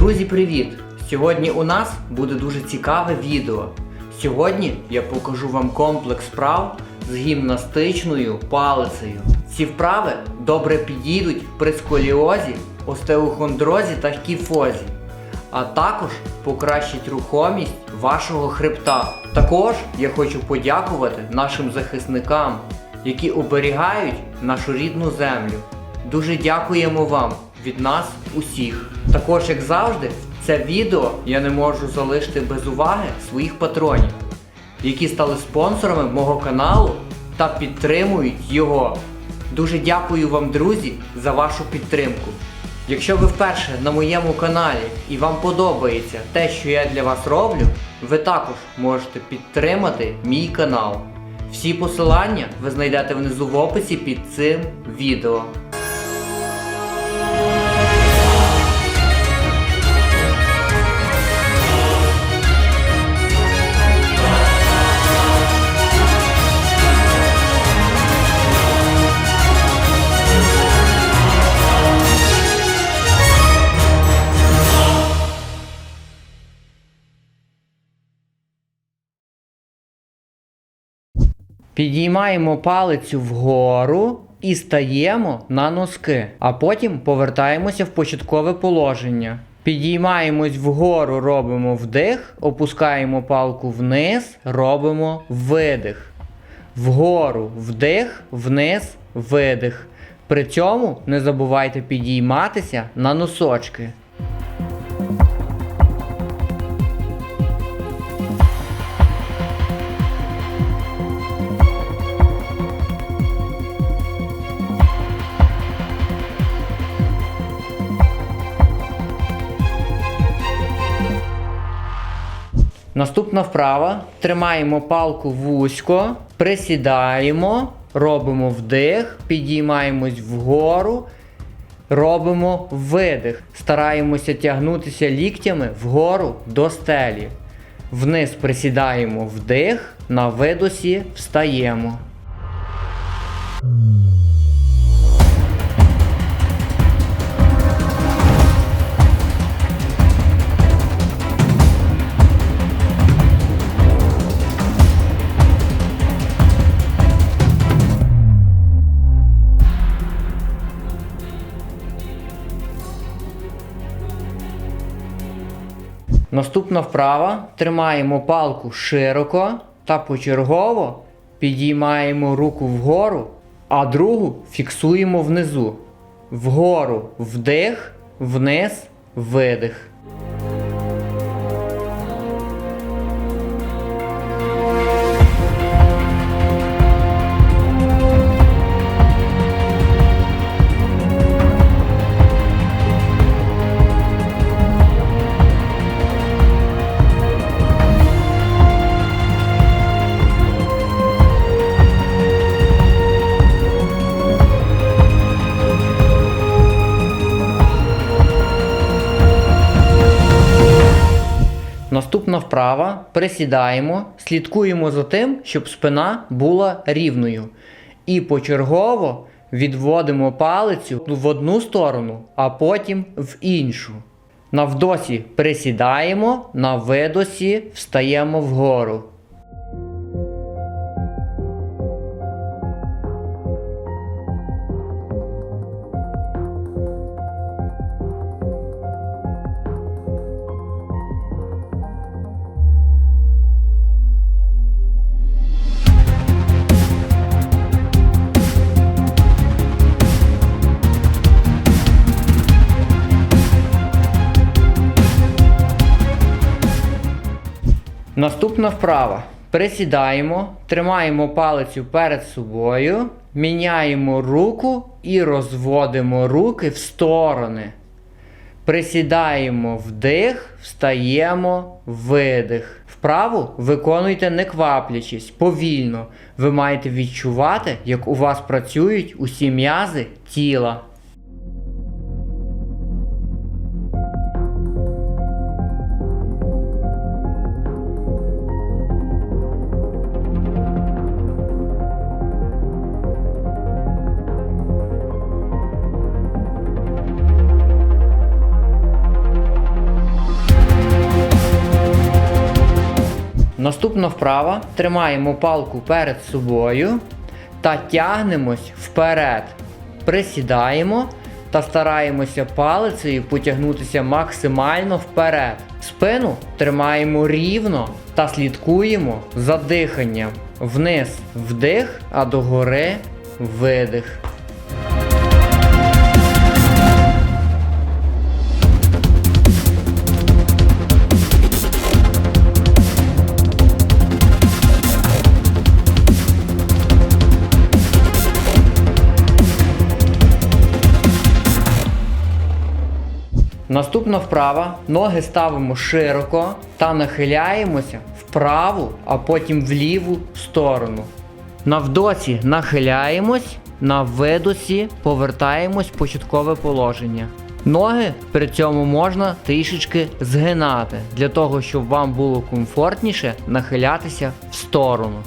Друзі, привіт! Сьогодні у нас буде дуже цікаве відео. Сьогодні я покажу вам комплекс вправ з гімнастичною палицею. Ці вправи добре підійдуть при сколіозі, остеохондрозі та кіфозі, а також покращить рухомість вашого хребта. Також я хочу подякувати нашим захисникам, які оберігають нашу рідну землю. Дуже дякуємо вам від нас усіх. Також, як завжди, це відео я не можу залишити без уваги своїх патронів, які стали спонсорами мого каналу та підтримують його. Дуже дякую вам, друзі, за вашу підтримку. Якщо ви вперше на моєму каналі і вам подобається те, що я для вас роблю, ви також можете підтримати мій канал. Всі посилання ви знайдете внизу в описі під цим відео. Підіймаємо палицю вгору і стаємо на носки, а потім повертаємося в початкове положення. Підіймаємось вгору, робимо вдих, опускаємо палку вниз, робимо видих. Вгору вдих, вниз, видих. При цьому не забувайте підійматися на носочки. Наступна вправа. Тримаємо палку вузько, присідаємо, робимо вдих, підіймаємось вгору, робимо видих. Стараємося тягнутися ліктями вгору до стелі. Вниз присідаємо вдих, на видосі встаємо. Наступна вправа. Тримаємо палку широко та почергово підіймаємо руку вгору, а другу фіксуємо внизу. Вгору вдих, вниз, видих. Наступна вправа. Присідаємо, слідкуємо за тим, щоб спина була рівною. І почергово відводимо палицю в одну сторону, а потім в іншу. На вдосі присідаємо, на видосі встаємо вгору. Наступна вправа. Присідаємо, тримаємо палицю перед собою, міняємо руку і розводимо руки в сторони. Присідаємо вдих, встаємо, видих. Вправу виконуйте не кваплячись, повільно. Ви маєте відчувати, як у вас працюють усі м'язи тіла. Наступна вправа. Тримаємо палку перед собою та тягнемось вперед. Присідаємо та стараємося палицею потягнутися максимально вперед. Спину тримаємо рівно та слідкуємо за диханням. Вниз вдих, а догори видих. Наступна вправа. Ноги ставимо широко та нахиляємося в праву, а потім в ліву сторону. На вдосі нахиляємось, на видосі повертаємось в початкове положення. Ноги при цьому можна трішечки згинати, для того, щоб вам було комфортніше нахилятися в сторону.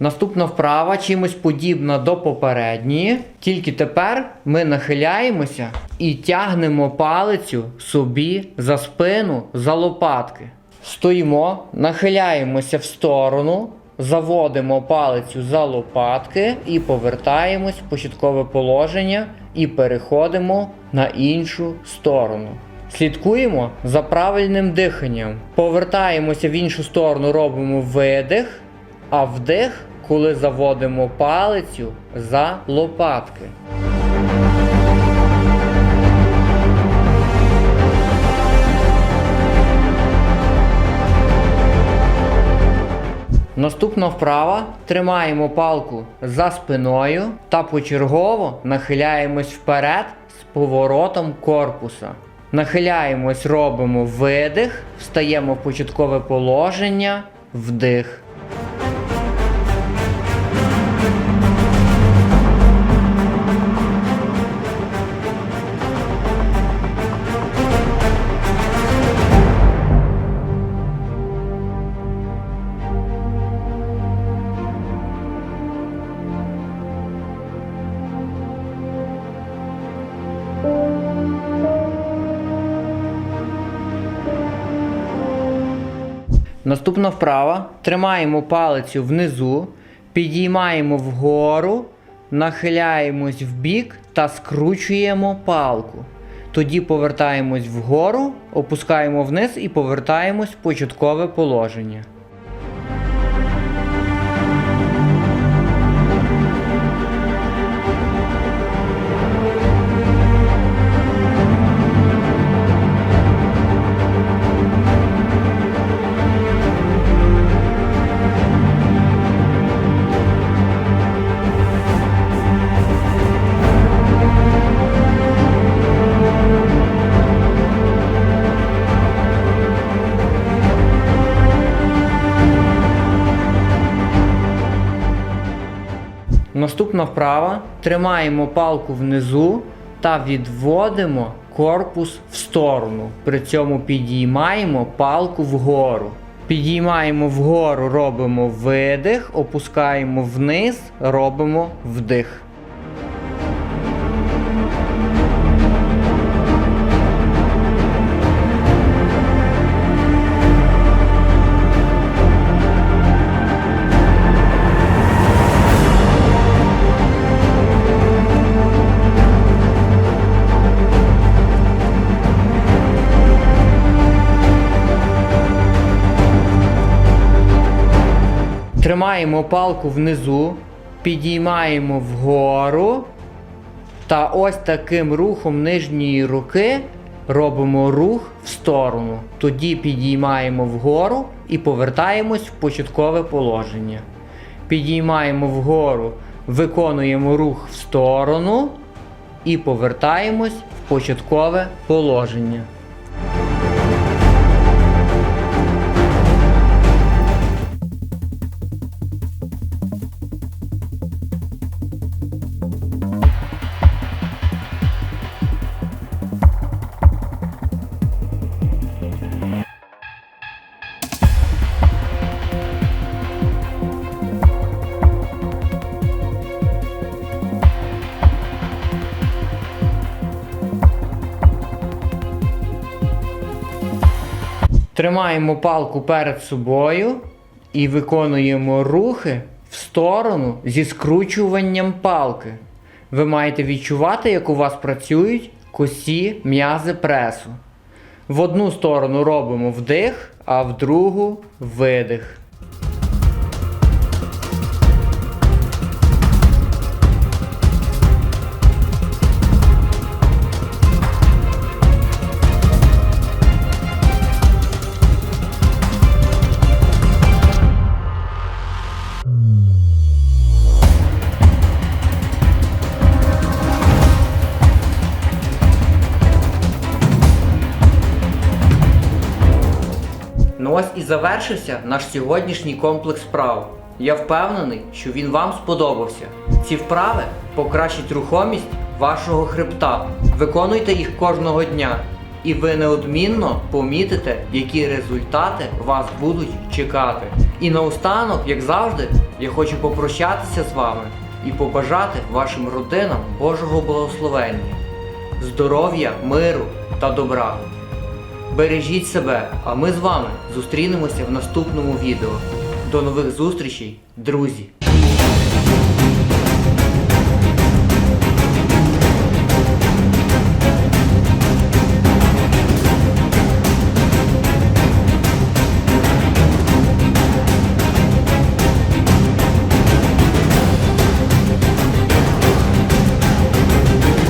Наступна вправа чимось подібна до попередньої, тільки тепер ми нахиляємося і тягнемо палицю собі за спину, за лопатки. Стоїмо, нахиляємося в сторону, заводимо палицю за лопатки і повертаємось в початкове положення і переходимо на іншу сторону. Слідкуємо за правильним диханням. Повертаємося в іншу сторону, робимо видих, а вдих, коли заводимо палицю за лопатки. Наступна вправа. Тримаємо палку за спиною та почергово нахиляємось вперед з поворотом корпуса. Нахиляємось, робимо видих, встаємо в початкове положення, вдих. Наступна вправа. Тримаємо палицю внизу, підіймаємо вгору, нахиляємось в бік та скручуємо палку. Тоді повертаємось вгору, опускаємо вниз і повертаємось в початкове положення. Наступна вправа. Тримаємо палку внизу та відводимо корпус в сторону. При цьому підіймаємо палку вгору. Підіймаємо вгору, робимо видих, опускаємо вниз, робимо вдих. Тримаємо палку внизу, підіймаємо вгору. Та ось таким рухом нижньої руки робимо рух в сторону. Тоді підіймаємо вгору і повертаємось в початкове положення. Підіймаємо вгору, виконуємо рух в сторону і повертаємось в початкове положення. Тримаємо палку перед собою і виконуємо рухи в сторону зі скручуванням палки. Ви маєте відчувати, як у вас працюють косі м'язи пресу. В одну сторону робимо вдих, а в другу видих. Завершився наш сьогоднішній комплекс вправ. Я впевнений, що він вам сподобався. Ці вправи покращать рухомість вашого хребта. Виконуйте їх кожного дня, і ви неодмінно помітите, які результати вас будуть чекати. І наостанок, як завжди, я хочу попрощатися з вами і побажати вашим родинам Божого благословення, здоров'я, миру та добра. Бережіть себе, а ми з вами зустрінемося в наступному відео. До нових зустрічей, друзі!